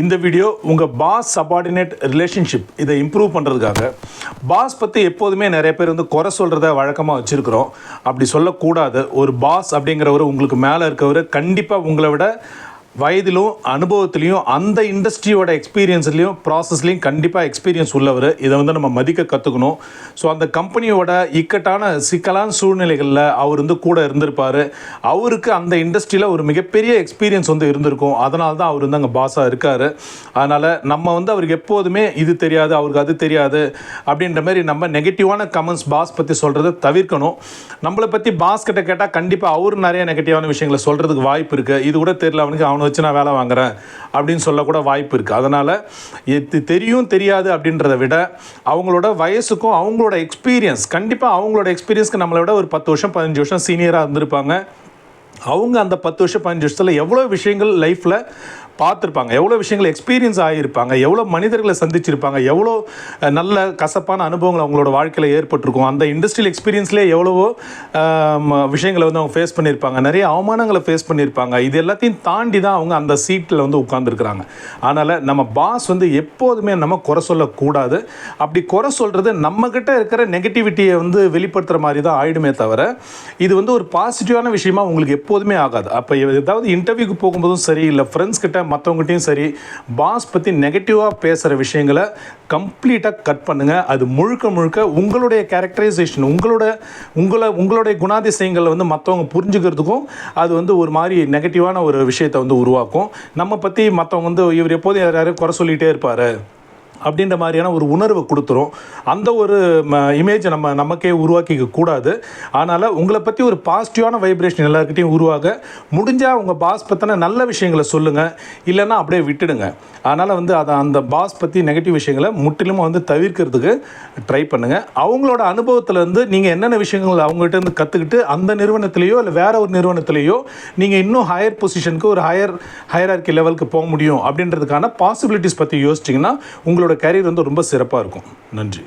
இந்த வீடியோ உங்கள் boss subordinate relationship இதை இம்ப்ரூவ் பண்ணுறதுக்காக பாஸ் பற்றி எப்போதுமே நிறைய பேர் வந்து குறை சொல்கிறத வழக்கமாக வச்சுருக்கிறோம். அப்படி சொல்லக்கூடாது. ஒரு பாஸ் அப்படிங்கிறவர் உங்களுக்கு மேலே இருக்கவர் கண்டிப்பாக உங்களை விட வயதிலும் அனுபவத்திலையும் அந்த இண்டஸ்ட்ரியோட எக்ஸ்பீரியன்ஸ்லையும் ப்ராசஸ்லையும் கண்டிப்பாக எக்ஸ்பீரியன்ஸ் உள்ளவர். இதை வந்து நம்ம மதிக்க கற்றுக்கணும் ஸோ அந்த கம்பெனியோட இக்கட்டான சிக்கலான சூழ்நிலைகளில் அவர் வந்து கூட இருந்திருப்பார். அவருக்கு அந்த இண்டஸ்ட்ரியில் ஒரு மிகப்பெரிய எக்ஸ்பீரியன்ஸ் வந்து இருந்திருக்கும். அதனால தான் அவர் வந்து அங்கே பாஸாக இருக்கார். அதனால் நம்ம வந்து அவருக்கு எப்போதுமே இது தெரியாது அவருக்கு அது தெரியாது அப்படின்ற மாதிரி நம்ம நெகட்டிவான கமெண்ட்ஸ் பாஸ் பற்றி சொல்கிறத தவிர்க்கணும். நம்மளை பற்றி பாஸ் கிட்ட கேட்டால் கண்டிப்பாக அவர் நிறைய நெகட்டிவான விஷயங்களை சொல்கிறதுக்கு வாய்ப்பு இருக்குது இது கூட தெரியல அவனுக்கு அவன் வச்சு நான் வேலை வாங்குறேன் அப்படின்னு சொல்லக்கூட வாய்ப்பு இருக்குது அதனால் இது தெரியும் தெரியாது அப்படின்றத விட அவங்களோட வயசுக்கும் அவங்களோட எக்ஸ்பீரியன்ஸ் கண்டிப்பாக அவங்களோட எக்ஸ்பீரியன்ஸ்க்கு நம்மளை விட ஒரு பத்து வருஷம் பதினஞ்சு வருஷம் சீனியராக இருந்திருப்பாங்க. அவங்க அந்த பத்து வருஷம் பதினஞ்சு வருஷத்தில் எவ்வளோ விஷயங்கள் லைஃப்பில் பார்த்துருப்பாங்க? எவ்வளோ விஷயங்கள் எக்ஸ்பீரியன்ஸ் ஆகியிருப்பாங்க? எவ்வளோ மனிதர்களை சந்திச்சிருப்பாங்க? எவ்வளோ நல்ல கசப்பான அனுபவங்கள் அவங்களோட வாழ்க்கையில் ஏற்பட்டிருக்கும்? அந்த இண்டஸ்ட்ரியல் எக்ஸ்பீரியன்ஸ்லேயே எவ்வளவோ விஷயங்களை வந்து அவங்க ஃபேஸ் பண்ணியிருப்பாங்க. நிறைய அவமானங்களை ஃபேஸ் பண்ணியிருப்பாங்க. இது எல்லாத்தையும் தாண்டி தான் அவங்க அந்த சீட்டில் வந்து உட்காந்துருக்குறாங்க அதனால் நம்ம பாஸ் வந்து எப்போதுமே நம்ம குறை சொல்லக்கூடாது. அப்படி குறை சொல்கிறது நம்மக்கிட்ட இருக்கிற நெகட்டிவிட்டியை வந்து வெளிப்படுத்துகிற மாதிரி தான் ஆயிடுமே தவிர இது வந்து ஒரு பாசிட்டிவான விஷயமா உங்களுக்கு எப்போதுமே ஆகாது. அப்போ ஏதாவது இன்டர்வியூக்கு போகும்போதும் சரி இல்லை ஃப்ரெண்ட்ஸ் கிட்ட மற்றவங்ககிட்டையும் சரி பாஸ் பற்றி நெகட்டிவாக பேசுகிற விஷயங்களை கம்ப்ளீட்டாக கட் பண்ணுங்கள் அது முழுக்க முழுக்க உங்களுடைய கேரக்டரைசேஷன் உங்களோட உங்களை உங்களுடைய குணாதிசயங்களை வந்து மற்றவங்க புரிஞ்சுக்கிறதுக்கும் அது வந்து ஒரு மாதிரி நெகட்டிவான ஒரு விஷயத்தை வந்து உருவாக்கும். நம்ம பற்றி மற்றவங்க வந்து இவர் எப்போதும் யாரையும் குறை சொல்லிகிட்டே இருப்பார். அப்படின்ற மாதிரியான ஒரு உணர்வை கொடுத்துரும். அந்த ஒரு இமேஜை நம்ம நமக்கே உருவாக்கிக்க கூடாது. அதனால் உங்களை பற்றி ஒரு பாசிட்டிவான வைப்ரேஷன் எல்லாருக்கிட்டையும் உருவாக. முடிஞ்சால் உங்கள் பாஸ் பற்றின நல்ல விஷயங்களை சொல்லுங்கள் இல்லைன்னா அப்படியே விட்டுடுங்க. அதனால் வந்து அதை அந்த பாஸ் பற்றி நெகட்டிவ் விஷயங்களை முற்றிலுமாக வந்து தவிர்க்கிறதுக்கு ட்ரை பண்ணுங்கள் அவங்களோட அனுபவத்தில் இருந்து நீங்கள் என்னென்ன விஷயங்கள் அவங்ககிட்ட இருந்து கற்றுக்கிட்டு அந்த நிறுவனத்திலேயோ இல்லை வேற ஒரு நிறுவனத்திலேயோ நீங்கள் இன்னும் ஹையர் பொசிஷனுக்கு ஒரு ஹையர் ஹையரார்கி லெவலுக்கு போக முடியும். அப்படின்றதுக்கான பாசிபிலிட்டிஸ் பற்றி யோசிச்சிங்கன்னா உங்களோட உங்களோட கேரியர் வந்து ரொம்ப சிறப்பாக இருக்கும். நன்றி.